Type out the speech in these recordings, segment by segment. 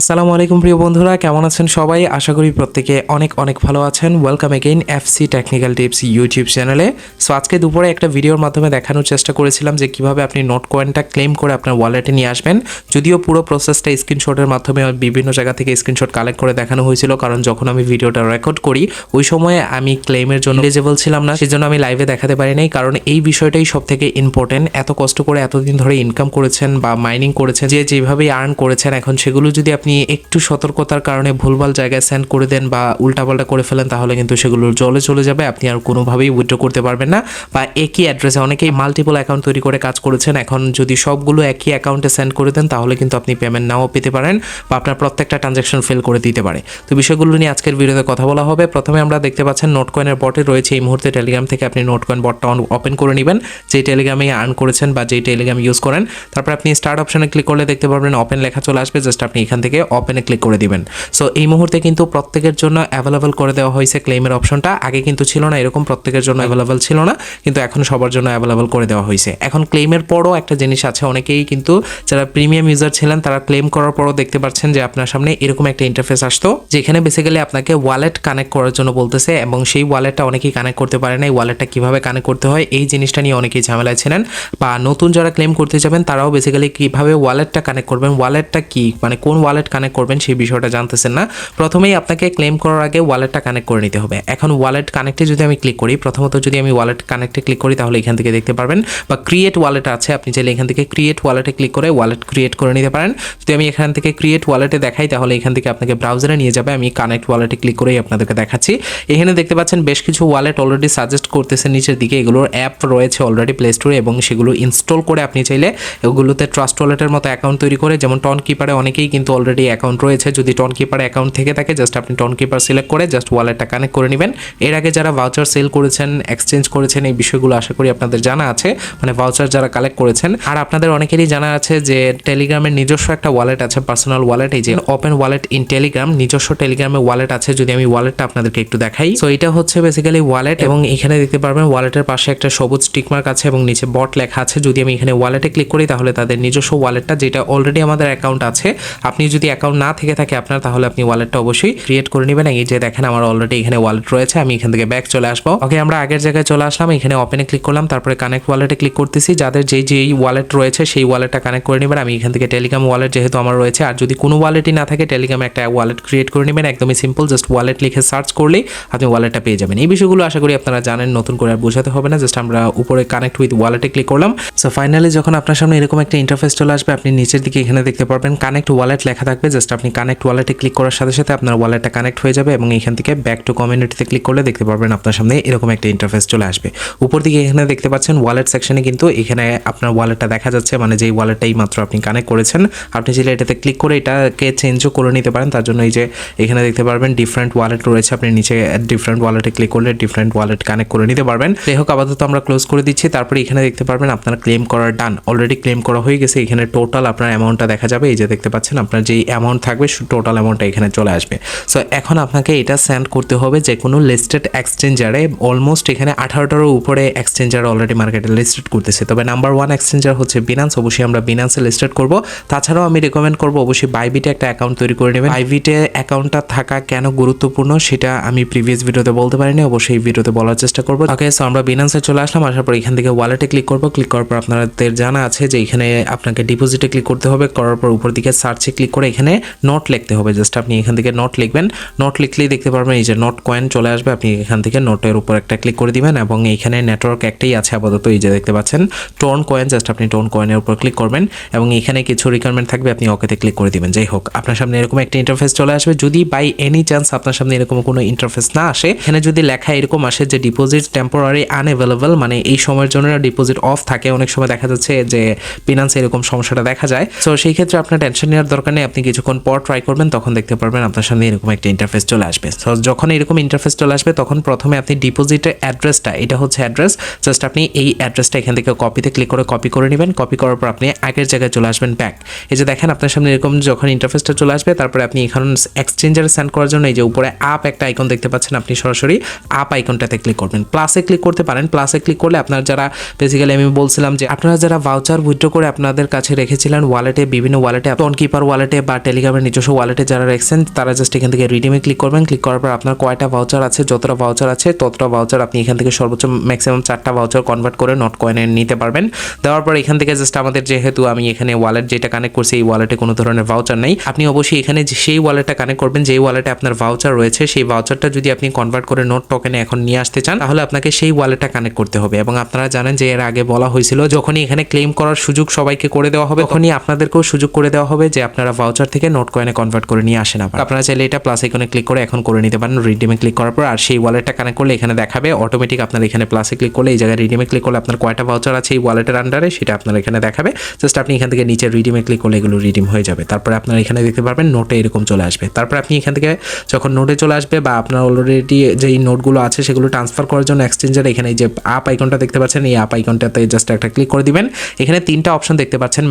আসসালামু আলাইকুম প্রিয় বন্ধুরা, কেমন আছেন সবাই? আশা করি প্রত্যেকে অনেক অনেক ভালো আছেন। Welcome again FC technical tips YouTube চ্যানেলে সো আজকে দুপুরে একটা ভিডিওর মাধ্যমে দেখানোর চেষ্টা করেছিলাম যে কীভাবে আপনি নোট কয়েনটা ক্লেম করে আপনার ওয়ালেটে নিয়ে আসবেন। যদিও পুরো প্রসেসটা স্ক্রিনশটের মাধ্যমে বিভিন্ন জায়গা থেকে স্ক্রিনশট কালেক্ট করে দেখানো হয়েছিল, কারণ যখন আমি ভিডিওটা রেকর্ড করি, ওই সময়ে আমি ক্লেমের জন্য এলিজেবল ছিলাম না, সেজন্য আমি লাইভে দেখাতে পারি নাই, কারণ এই বিষয়টাই সব থেকে ইম্পর্টেন্ট এত কষ্ট করে এতদিন ধরে ইনকাম করেছেন বা মাইনিং করেছেন, যে যেভাবেই আর্ন করেছেন, এখন সেগুলো যদি আপনি একটু সতর্কতার কারণে ভুলভাল জায়গায় সেন্ড করে দেন বা উল্টাপাল্টা করে ফেলেন, তাহলে কিন্তু সেগুলো জলে চলে যাবে। আপনি আর কোনোভাবেই উইথড্র করতে পারবেন না। বা একই অ্যাড্রেসে অনেকেই মাল্টিপল অ্যাকাউন্ট তৈরি করে কাজ করেছেন। এখন যদি সবগুলো একই অ্যাকাউন্টে সেন্ড করে দেন, তাহলে কিন্তু আপনি পেমেন্ট নাও পেতে পারেন বা আপনার প্রত্যেকটা ট্রানজ্যাকশন ফেল করে দিতে পারে। তো বিষয়গুলো নিয়ে আজকের ভিডিওতে কথা বলা হবে। প্রথমে আমরা দেখতে পাচ্ছেন নোট কয়েনের বটে রয়েছে এই মুহূর্তে টেলিগ্রাম থেকে আপনি নোট কয়েন বটটা ওপেন করে নেবেন। যে টেলিগ্রামে আর্ন করেছেন বা যেই টেলিগ্রাম ইউজ করেন। তারপর আপনি স্টার্ট অপশনে ক্লিক করলে দেখতে পারবেন ওপেন লেখা চলে আসবে। জাস্ট আপনি এখান থেকে ওপেনে ক্লিক করে দিবেন। সো এই মুহূর্তে কিন্তু প্রত্যেকের জন্য অ্যাভেলেবল করে দেওয়া হয়েছে ক্লেমের অপশনটা আগে কিন্তু ছিল না, এরকম প্রত্যেকের জন্য অ্যাভেলেবল ছিল না, কিন্তু এখন সবার জন্য অ্যাভেলেবল করে দেওয়া হয়েছে। এখন ক্লেমের পরও একটা জিনিস আছে, অনেকেই কিন্তু যারা প্রিমিয়াম ইউজার ছিলেন, তারা ক্লেম করার পরও দেখতে পাচ্ছেন যে আপনার সামনে এরকম একটা ইন্টারফেস আসতো, যেখানে বেসিক্যালি আপনাকে ওয়ালেট কানেক্ট করার জন্য বলতেছে এবং সেই ওয়ালেটটা অনেকেই কানেক্ট করতে পারে না এই ওয়ালেটটা কীভাবে কানেক্ট করতে হয়, এই জিনিসটা নিয়ে অনেকেই ঝামেলায় ছিলেন। বা নতুন যারা ক্লেম করতে যাবেন, তারাও বেসিক্যালি কীভাবে ওয়ালেটটা কানেক্ট করবেন ওয়ালেটটা কি মানে কোন ওয়ালেট কানেক্ট করবেন, সেই বিষয়টা জানতেছেন না। প্রথমেই আপনাকে ক্লেম করার আগে ওয়ালেটটা কানেক্ট করে নিতে হবে। এখন ওয়ালেট কানেক্টে যদি আমি ক্লিক করি, প্রথমত যদি আমি ওয়ালেট কানেক্টে ক্লিক করি, তাহলে এখান থেকে দেখতে পারবেন বা ক্রিয়েট ওয়ালেট আছে, আপনি চাইলে এখান থেকে ক্রিয়েট ওয়ালেটে ক্লিক করে ওয়ালেট ক্রিয়েট করে নিতে পারেন। যদি আমি এখান থেকে ক্রিয়েট ওয়ালেটে দেখাই, তাহলে এখান থেকে আপনাকে ব্রাউজারে নিয়ে যাবে। আমি কানেক্ট ওয়ালেটে ক্লিক করেই আপনাদেরকে দেখাচ্ছি। এখানে দেখতে পাচ্ছেন বেশ কিছু ওয়ালেট অলরেডি সাজেস্ট করতেছে নিচের দিকে। এগুলোর অ্যাপ রয়েছে অলরেডি প্লে স্টোরে এবং সেগুলো ইনস্টল করে আপনি চাইলে এগুলোতে ট্রাস্ট ওয়ালেটের মতো অ্যাকাউন্ট তৈরি করে, যেমন টন কিপারে অনেকেই কিন্তু অলরেডি অ্যাকাউন্ট রয়েছে। যদি টন কিপারে অ্যাকাউন্ট থেকে থাকে জাস্ট আপনি টন কিপার সিলেক্ট করে জাস্ট ওয়ালেটটা কানেক্ট করে নেবেন। এর আগে যারা ভাউচার সেল করেছেন এক্সচেঞ্জ করেছেন, এই বিষয়গুলো আশা করি আপনাদের জানা আছে। মানে ভাউচার যারা কালেক্ট করেছেন, আর আপনাদের অনেকেরই জানা আছে যে টেলিগ্রামের নিজস্ব একটা ওয়ালেট আছে পার্সোনাল ওয়ালেট এই যে ওপেন ওয়ালেট ইন টেলিগ্রাম নিজস্ব টেলিগ্রামে ওয়ালেট আছে, যদি আমি ওয়ালেটটা আপনাদেরকে একটু দেখাই। সো এটা হচ্ছে বেসিক্যালি ওয়ালেট এবং এখানে দেখতে পারবেন ওয়ালেটের পাশে একটা সবুজ টিকমার্ক আছে এবং নিচে বট লেখা আছে। যদি আমি এখানে ওয়ালেটে ক্লিক করি, তাহলে তাদের নিজস্ব ওয়ালেটটা যেটা অলরেডি আমাদের অ্যাকাউন্ট আছে, আপনি যদি অ্যাকাউন্ট না থেকে থাকে আপনার, তাহলে আপনি ওয়ালেটটা অবশ্যই ক্রিয়েট করে নেবেন। এই যে দেখেন, আমার অলরেডি এখানে ওয়ালেট রয়েছে, আমি এখান থেকে ব্যাক চলে আসব। ওকে আমরা আগের জায়গায় চলে আসলাম, এখানে ওপেনে ক্লিক করলাম, তারপরে কানেক্ট ওয়ালেটে ক্লিক করতেছি। যাদের যেই যেই ওয়ালেট রয়েছে, সেই ওয়ালেটটা কানেক্ট করে নেবেন। আমি এখান থেকে টেলিগ্রাম ওয়ালেট যেহেতু আমার রয়েছে, আর যদি কোনো ওয়ালেটই না থাকে টেলিগ্রামে একটা ওয়ালেট ক্রিয়েট করে নেবেন। একদমই সিম্পল জাস্ট ওয়ালেট লিখে সার্চ করলেই আপনি ওয়ালেটটা পেয়ে যাবেন। এই বিষয়গুলো আশা করি আপনারা জানেন, নতুন করে আর বোঝাতে হবে না জাস্ট আমরা উপরে কানেক্ট উইথ ওয়ালেটে ক্লিক করলাম। সো ফাইনালি যখন আপনার সামনে এরকম একটা ইন্টারফেস চলে আসবে, আপনি নিচের দিকে এখানে দেখতে পারবেন কানেক্ট ওয়ালেট লেখা থাকবে। জাস্ট আপনি কানেক্ট ওয়ালেটে ক্লিক করার সাথে সাথে আপনার ওয়ালেটটা কানেক্ট হয়ে যাবে এবং এখান থেকে ব্যাক টু কমিউনিটিতে ক্লিক করলে দেখতে পারবেন আপনার সামনে এরকম একটা ইন্টারফেস চলে আসবে। উপর দিকে এখানে দেখতে পাচ্ছেন ওয়ালেট সেকশনে কিন্তু এখানে আপনার ওয়ালেটটা দেখা যাচ্ছে মানে যেই ওয়ালেটটাই মাত্র আপনি কানেক্ট করেছেন, আপনি চাইলে এটাতে ক্লিক করে এটাকে চেঞ্জও করে নিতে পারেন। তার জন্য এই যে এখানে দেখতে পারবেন ডিফারেন্ট ওয়ালেট রয়েছে, আপনি নিচে ডিফারেন্ট ওয়ালেটে ক্লিক করলে ডিফারেন্ট ওয়ালেট কানেক্ট করে নিতে পারবেন। যাই হোক, আপাতত আমরা ক্লোজ করে দিচ্ছি। তারপরে এখানে দেখতে পারবেন আপনার ক্লেম করার ডান অলরেডি ক্লেম করা হয়ে গেছে। এখানে টোটাল আপনার অ্যামাউন্টটা দেখা যাবে। এই যে দেখতে পাচ্ছেন আপনার যেই অ্যামাউন্ট থাকবে টোটাল অ্যামাউন্টটা এখানে চলে আসবে। সো এখন আপনাকে এটা সেন্ড করতে হবে যে কোনো লিস্টেড এক্সচেঞ্জারে অলমোস্ট এখানে আঠারোটারও উপরে এক্সচেঞ্জার অলরেডি মার্কেটে লিস্টেড করতেছে। তবে নাম্বার ওয়ান এক্সচেঞ্জার হচ্ছে বিনান্স অবশ্যই আমরা বিনান্সে লিস্টেড করব। তাছাড়াও আমি রেকমেন্ড করব, অবশ্যই বাইবিটে একটা অ্যাকাউন্ট তৈরি করে নেবেন। বাইবিটে অ্যাকাউন্টটা থাকা কেন গুরুত্বপূর্ণ সেটা আমি প্রিভিয়াস ভিডিওতে বলতে পারিনি, অবশ্যই ভিডিওতে বলার চেষ্টা করব। ওকে সো আমরা বিনান্সে চলে আসলাম, আসার পর এখান থেকে ওয়ালেটে ক্লিক করব। ক্লিক করার পর আপনাদের জানা আছে যে এখানে আপনাকে ডিপোজিটে ক্লিক করতে হবে। করার পর উপর দিকে সার্চে ক্লিক করে এখানে নোট লিখতে হবে। জাস্ট আপনি এখান থেকে নট লিখবেন। নোট লিখলেই দেখতে পারবেন এই যে নোট কয়েন চলে আসবে। আপনি এখান থেকে নোটের উপর একটা ক্লিক করে দিবেন এবং এইখানে নেটওয়ার্ক একটাই আছে আপাতত, এই যে দেখতে পাচ্ছেন। টোন কয়েন জাস্ট আপনি টোন কয়েনের উপর ক্লিক করবেন এবং এখানে কিছু রিকোয়ারমেন্ট থাকবে, আপনি ওকেতে ক্লিক করে দিবেন। যাই হোক, আপনার সামনে এরকম একটা ইন্টারফেস চলে আসবে। যদি বাই এনি চান্স আপনার সামনে এরকম কোনো ইন্টারফেস না আসে, এখানে যদি লেখা এরকম আসে যে ডিপোজিট টেম্পোরারি আনএভেলেবল মানে এই সময়ের জন্য ডিপোজিট অফ থাকে। অনেক সময় দেখা যাচ্ছে যে ফিনান্স এরকম সমস্যাটা দেখা যায়। সো সেই ক্ষেত্রে আপনার টেনশন নেওয়ার দরকার নেই। আপনি কিছুক্ষণ পর ট্রাই করবেন, তখন দেখতে পারবেন আপনার সামনে এরকম একটা ইন্টারফেস চলে আসবে। সো যখন এরকম ইন্টারফেস চলে আসবে, তখন প্রথমে আপনি ডিপোজিটের অ্যাড্রেসটা এটা হচ্ছে অ্যাড্রেস জাস্ট আপনি এই অ্যাড্রেসটা এখান থেকে কপিতে ক্লিক করে কপি করে নেবেন। কপি করার পর আপনি আগের জায়গায় চলে আসবেন ব্যাক এই যে দেখেন, আপনার সামনে এরকম যখন ইন্টারফেসটা চলে আসবে, তারপরে আপনি এখন এক্সচেঞ্জারে সেন্ড করার জন্য এই যে উপরে আপ একটা আইকন দেখতে পাচ্ছেন, আপনি সরাসরি আপ আইকনটাতে ক্লিক করবেন। প্লাসে ক্লিক করতে পারেন। প্লাসে ক্লিক করলে আপনার যারা বেসিক্যালি আমি বলছিলাম যে, আপনারা যারা ভাউচার উইথড্র করে আপনাদের কাছে রেখেছিলেন ওয়ালেটে বিভিন্ন ওয়ালেটে টন কিপার ওয়ালেটে বা টেলিগ্রামের নিজস্ব ওয়ালেটে যারা রাখছেন, তারা জাস্ট এখান থেকে রিডিমে ক্লিক করবেন। ক্লিক করার পর আপনার কয়টা ভাউচার আছে, যতটা ভাউচার আছে, ততটা ভাউচার আপনি এখান থেকে সর্বোচ্চ ম্যাক্সিমাম চারটা ভাউচার কনভার্ট করে নট কয়েনে নিতে পারবেন। দেওয়ার পর এখান থেকে জাস্ট আমাদের যেহেতু আমি এখানে ওয়ালেট যেটা কানেক্ট করছি, এই ওয়ালেটে কোনো ধরনের ভাউচার নেই। আপনি অবশ্যই এখানে সেই ওয়ালেটটা কানেক্ট করবেন, যেই ওয়ালেটে আপনার ভাউচার রয়েছে, সেই ভাউচারটা যদি আপনি কনভার্ট করে নোট টোকেনে এখন নিয়ে আসতে চান, তাহলে আপনাকে সেই ওয়ালেটটা কানেক্ট করতে হবে। এবং আপনারা জানেন যে এর আগে বলা হয়েছিল, যখনই এখানে ক্লেম করার সুযোগ সবাইকে করে দেওয়া হবে, তখনই আপনাদেরকেও সুযোগ করে দেওয়া হবে যে আপনারা ভাউচার থেকে নোট কয়েনে কনভার্ট করে নিয়ে আসেন আবার। আপনারা চাইলে এটা প্লাস আইকনে ক্লিক করে এখন করে নিতে পারেন রিডিমে ক্লিক করার পর আর সেই ওয়ালেটটা কানেক্ট করলে এখানে দেখাবে অটোমেটিক আপনার এখানে প্লাসে ক্লিক করলে এই জায়গায় রিডিমে ক্লিক করলে আপনার কয়টা ভাউচার আছে এই ওয়ালেটের আন্ডারে সেটা আপনার এখানে দেখাবে। জাস্ট আপনি এখান থেকে নিচে রিডিমে ক্লিক করলে এগুলো রিডিম হয়ে যাবে। তারপরে আপনার এখানে দেখতে পারবেন নোটে এরকম চলে আসবে। তারপর আপনি এখান থেকে যখন নোটে চলে আসবে বা আপনার অলরেডি যেই নোটগুলো আছে সেগুলো ট্রান্সফার করার জন্য এক্সচেঞ্জের এখানে এই যে আপ আইকনটা দেখতে পাচ্ছেন, এই আপ আইকনটাতে জাস্ট একটা ক্লিক করে দিবেন। এখানে তিনটা অপশন দেখতে পাচ্ছেন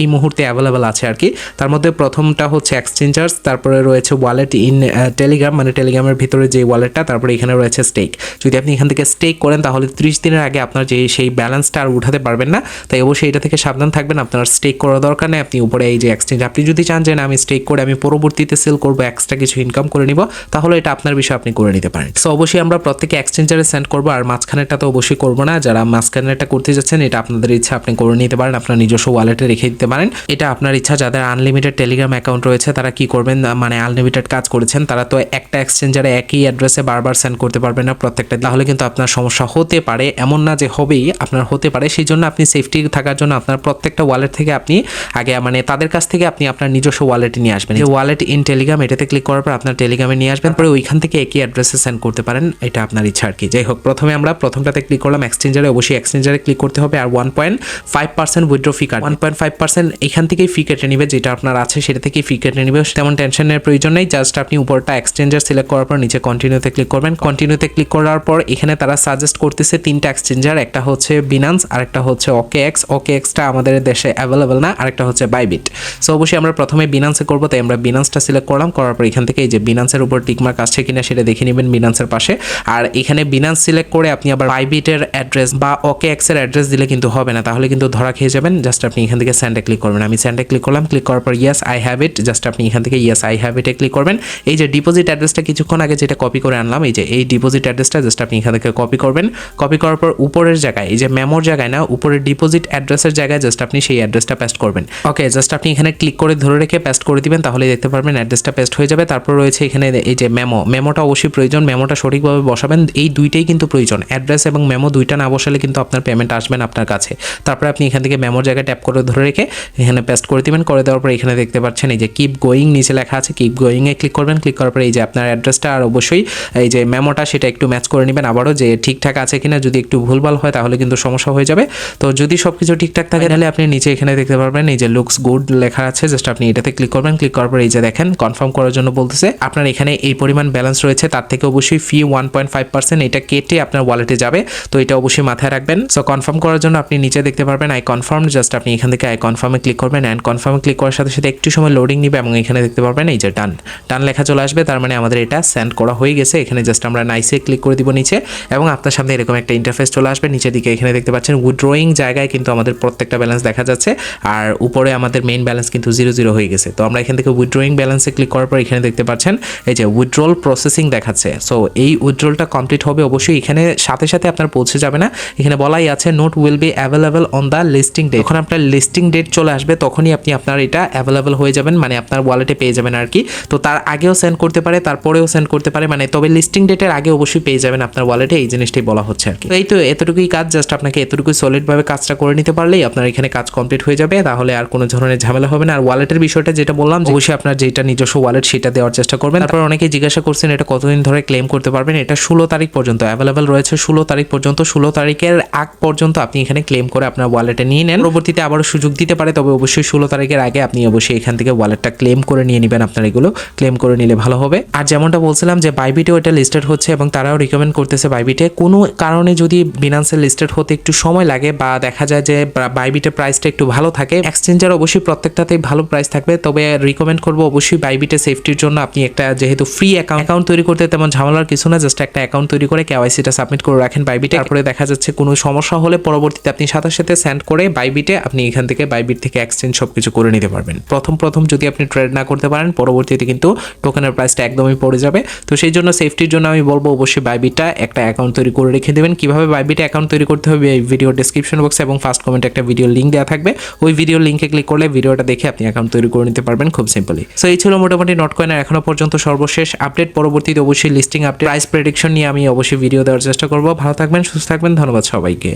এই মুহূর্তে অ্যাভেলেবেল আছে আর কি। তার মধ্যে প্রথমটা হচ্ছে এক্সচেঞ্জার্স, তারপরে রয়েছে ওয়ালেট ইন টেলিগ্রাম মানে টেলিগ্রামের ভিতরে যে ওয়ালেটটা, তারপরে এখানে রয়েছে স্টেক। যদি আপনি এখান থেকে স্টেক করেন, তাহলে ত্রিশ দিনের আগে আপনার যে সেই ব্যালেন্সটা আর উঠাতে পারবেন না। তাই অবশ্যই এটা থেকে সাবধান থাকবেন, আপনার স্টেক করা দরকার নেই। আপনি উপরে এই যে এক্সচেঞ্জ, আপনি যদি চান যে না, আমি স্টেক করে আমি পরবর্তীতে সেল করব, এক্সট্রা কিছু ইনকাম করে নিব, তাহলে এটা আপনার বিষয় আপনি করে নিতে পারেন। সো অবশ্যই আমরা প্রত্যেকে এক্সচেঞ্জারে সেন্ড করব, আর মাঝখানেরটা তো অবশ্যই করব না। যারা মাঝখানেরটা করতে যাচ্ছেন, এটা আপনাদের ইচ্ছা, আপনি করে নিতে পারেন। আপনার নিজস্ব ওয়ালেটে রেখে দিতে পারেন। এটা আপনার ইচ্ছা, যাদের আনলিমিটেড টেলিগ্রাম অ্যাকাউন্ট রয়েছে, তারা কি করবেন? মানে আনলিমিটেড কাজ করেছেন, তারা তো একটা এক্সচেঞ্জারে একই অ্যাড্রেসে বারবার সেন্ড করতে পারবেন না প্রত্যেকটা তাহলে কিন্তু আপনার সমস্যা হতে পারে, এমন না যে হবেই, আপনার হতে পারে। সেই জন্য আপনি সেফটি থাকার জন্য আপনার প্রত্যেকটা ওয়ালেট থেকে আপনি আগে মানে তাদের কাছ থেকে আপনি আপনার নিজস্ব ওয়ালেটে নিয়ে আসবেন। যে ওয়ালেট ইন টেলিগ্রাম এটাতে ক্লিক করার পর আপনার টেলিগ্রামে নিয়ে আসবেন, পরে ওইখান থেকে একই অ্যাড্রেসে সেন্ড করতে পারেন, এটা আপনার ইচ্ছা আর কি। যাই হোক, প্রথমে আমরা প্রথমটাতে ক্লিক করলাম এক্সচেঞ্জারে অবশ্যই এক্সচেঞ্জারে ক্লিক করতে হবে, আর one point five percent withdraw fee cut one point five percent এখান থেকেই ফি কেটে নিবে, যেটা আপনার আছে সেটা থেকেই ফি কেটে নিবে তেমন টেনশনের প্রয়োজন নেই জাস্ট আপনি উপরটা এক্সচেঞ্জার সিলেক্ট করার পর নিচে কন্টিনিউতে ক্লিক করবেন। কন্টিনিউতে ক্লিক করার পর এখানে তারা সাজেস্ট করতেছে তিনটা এক্সচেঞ্জার একটা হচ্ছে বিনান্স আরেকটা হচ্ছে ওকে এক্স ওকে এক্সটা আমাদের দেশে অ্যাভেলেবেল না, আরেকটা হচ্ছে বাইবিট সো অবশ্যই আমরা প্রথমে বিনান্সে করব, তাই আমরা বিনান্সটা সিলেক্ট করলাম, করার পর এখান থেকে এই যে বিনান্সের উপর টিকমার্ক আসছে কিনা সেটা দেখে নেবেন বিনান্সের পাশে। আর এখানে বিনান্স সিলেক্ট করে আপনি আবার বাইবিটের অ্যাড্রেস বা ওকে এক্সের অ্যাড্রেস দিলে কিন্তু হবে না, তাহলে কিন্তু ধরা খেয়ে যাবেন জাস্ট আপনি এখান থেকে স্যান্ডে ক্লিক করবেন। আমি স্যান্ডে ক্লিক করলাম ক্লিক করার পর ইয়েস হ্যাভ ইট জাস্ট আপনি এখান থেকে ইয়েস আই হ্যাভ ইটে ক্লিক করবেন। এই যে ডিপোজিট অ্যাড্রেসটা কিছুক্ষণ আগে যেটা কপি করে আনলাম, এই যে এই ডিপোজিট অ্যাড্রেসটা জাস্ট আপনি এখান থেকে কপি করবেন। কপি করার পর উপরের জায়গায়, এই যে মেমোর জায়গায় না, উপরের ডিপোজিট অ্যাড্রেসের জায়গায় জাস্ট আপনি সেই অ্যাড্রেসটা পেস্ট করবেন। ওকে জাস্ট আপনি এখানে ক্লিক করে ধরে রেখে পেস্ট করে দিবেন তাহলে দেখতে পারবেন অ্যাড্রেসটা পেস্ট হয়ে যাবে। তারপর রয়েছে এখানে এই যে মেমো মেমোটা অবশ্যই প্রয়োজন মেমোটা সঠিকভাবে বসাবেন। এই দুইটাই কিন্তু প্রয়োজন। অ্যাড্রেস এবং মেমো দুইটা না বসালে কিন্তু আপনার পেমেন্ট আসবেন আপনার কাছে। তারপরে আপনি এখান থেকে মেমোর জায়গায় ট্যাপ করে ধরে রেখে এখানে পেস্ট করে দিবেন। করে দেওয়ার পর এখানে দেখতে পাচ্ছেন এই যে কিপ গোয়িং নিচে লেখা আছে কিপ গোয়িংয়ে ক্লিক করবেন ক্লিক করার পরে এই যে আপনার অ্যাড্রেসটা আর অবশ্যই এই যে মেমোটা সেটা একটু ম্যাচ করে নেবেন আবারও যে ঠিকঠাক আছে কিনা, যদি একটু ভুলভাল হয় তাহলে কিন্তু সমস্যা হয়ে যাবে। তো যদি সব কিছু ঠিকঠাক থাকে তাহলে আপনি নিচে এখানে দেখতে পারবেন, এই যে লুকস গুড লেখা আছে জাস্ট আপনি এটাতে ক্লিক করবেন ক্লিক করার পরে এই যে দেখেন কনফার্ম করার জন্য বলতেছে, আপনার এখানে এই পরিমাণ ব্যালেন্স রয়েছে, তার থেকে অবশ্যই fee one point five percent এটা কেটে আপনার ওয়ালেটে যাবে। তো এটা অবশ্যই মাথায় রাখবেন। সো কনফার্ম করার জন্য আপনি নিচে দেখতে পারবেন আই কনফার্ম জাস্ট আপনি এখান থেকে আই কনফার্মে ক্লিক করবেন অ্যান্ড কনফার্মে ক্লিক করার সাথে সাথে একটু সময় লোডিং নিবে এবং এখানে দেখতে পারবেন এই যে ডান। ডান লেখা চলে আসবে, তার মানে আমাদের এটা সেন্ড করা হয়ে গেছে। এখানে জাস্ট আমরা নাইসে ক্লিক করে দিব নিচে এবং আপনার সামনে এরকম একটা ইন্টারফেস চলে আসবে। নিচের দিকে এখানে দেখতে পাচ্ছেন উইথড্রয়িং জায়গায় কিন্তু আমাদের প্রত্যেকটা ব্যালেন্স দেখা যাচ্ছে। আর উপরে আমাদের মেইন ব্যালেন্স কিন্তু জিরো জিরো হয়ে গেছে। তো আমরা এখান থেকে উইথড্রয়িং ব্যালেন্সে ক্লিক করার পর এখানে দেখতে পাচ্ছেন এই যে উইথড্রল প্রসেসিং দেখাচ্ছে। সো এই উইথড্রলটা কমপ্লিট হবে অবশ্যই। এখানে সাথে সাথে আপনার পৌঁছে যাবে না। এখানে বলাই আছে note will be available on the listing date যখন আপনার লিস্টিং ডেট চলে আসবে, তখনই আপনি আপনার এটা অ্যাভেলেবল হয়ে যাবেন মানে আপনার ওয়ালেটে পেয়ে যাবেন আর কি তো তার আগেও সেন্ড করতে পারে, তারপরেও সেন্ড করতে পারে মানে তবে লিস্টিং ডেটের আগে অবশ্যই পেয়ে যাবেন আপনার ওয়ালেটে এই জিনিসটাই বলা হচ্ছে আর কি এই তো এতটুকুই কাজ জাস্ট আপনাকে এতটুকুই সলিডভাবে কাজটা করে নিতে পারলেই আপনার এখানে কাজ কমপ্লিট হয়ে যাবে, তাহলে আর কোনো ধরনের ঝামেলা হবে না। আর ওয়ালেটের বিষয়টা যেটা বললাম অবশ্যই আপনার যেটা নিজস্ব ওয়ালেট সেটা দেওয়ার চেষ্টা করবেন। তারপর অনেকে জিজ্ঞাসা করছেন, এটা কতদিন ধরে ক্লেম করতে পারবেন? এটা ষোলো তারিখ পর্যন্ত অ্যাভেলেবেল রয়েছে ষোলো তারিখ পর্যন্ত। ষোলো তারিখের আগ পর্যন্ত আপনি এখানে ক্লেম করে আপনার ওয়ালেটে নিয়ে নেন। পরবর্তীতে আবারও সুযোগ দিতে পারে, তবে অবশ্যই ষোলো তারিখের আগে আপনি অবশ্যই এখান থেকে ওয়ালেটটা ক্লেম করে নিয়ে নেবেন আপনার এগুলো। ক্লেম করে নিলে ভালো হবে। আর যেমনটা বলছিলাম যে বাইবিটেও এটা লিস্টেড হচ্ছে এবং তারাও রিকমেন্ড করতেছে বাইবিটে কোনো কারণে যদি বিনান্সের লিস্টেড হতে একটু সময় লাগে বা দেখা যায় যে বাইবিটে প্রাইসটা একটু ভালো থাকে এক্সচেঞ্জার অবশ্যই প্রত্যেকটাতেই ভালো প্রাইস থাকবে। তবে রিকমেন্ড করব অবশ্যই বাইবিটে সেফটির জন্য আপনি একটা যেহেতু ফ্রি অ্যাকাউন্ট তৈরি করতে তেমন ঝামেলার কিছু না জাস্ট একটা অ্যাকাউন্ট তৈরি করে কেওয়াইসিটা সাবমিট করে রাখেন বাইবিটে তারপরে দেখা যাচ্ছে কোনো সমস্যা হলে পরবর্তীতে আপনি সাথে সাথে সেন্ড করে বাইবিটে আপনি এখান থেকে বাইবিট থেকে এক্সচেঞ্জ সব কিছু করে নিতে পারবেন। প্রথম প্রথম প্রথম যদি আপনি ট্রেড না করতে পারেন, পরবর্তীতে কিন্তু টোকেনের প্রাইসটা একদমই পড়ে যাবে। তো সেই জন্য সেফটির জন্য আমি বলব অবশ্যই বাইবিটা একটা অ্যাকাউন্ট তৈরি করে রেখে দেবেন। কীভাবে বাইবিটা অ্যাকাউন্ট তৈরি করতে হবে, এই ভিডিও ডিসক্রিপশন বক্সে এবং ফার্স্ট কমেন্টে একটা ভিডিও লিঙ্ক দেওয়া থাকবে। ওই ভিডিও লিঙ্কে ক্লিক করলে ভিডিওটা দেখে আপনি অ্যাকাউন্ট তৈরি করে নিতে পারবেন খুব সিম্পলি সো এই ছিল মোটামুটি নট কয়েনের এখনও পর্যন্ত সর্বশেষ আপডেট পরবর্তীতে অবশ্যই লিস্টিং আপডেট প্রাইস প্রেডিকশন নিয়ে আমি অবশ্যই ভিডিও দেওয়ার চেষ্টা করব। ভালো থাকবেন, সুস্থ থাকবেন, ধন্যবাদ সবাইকে।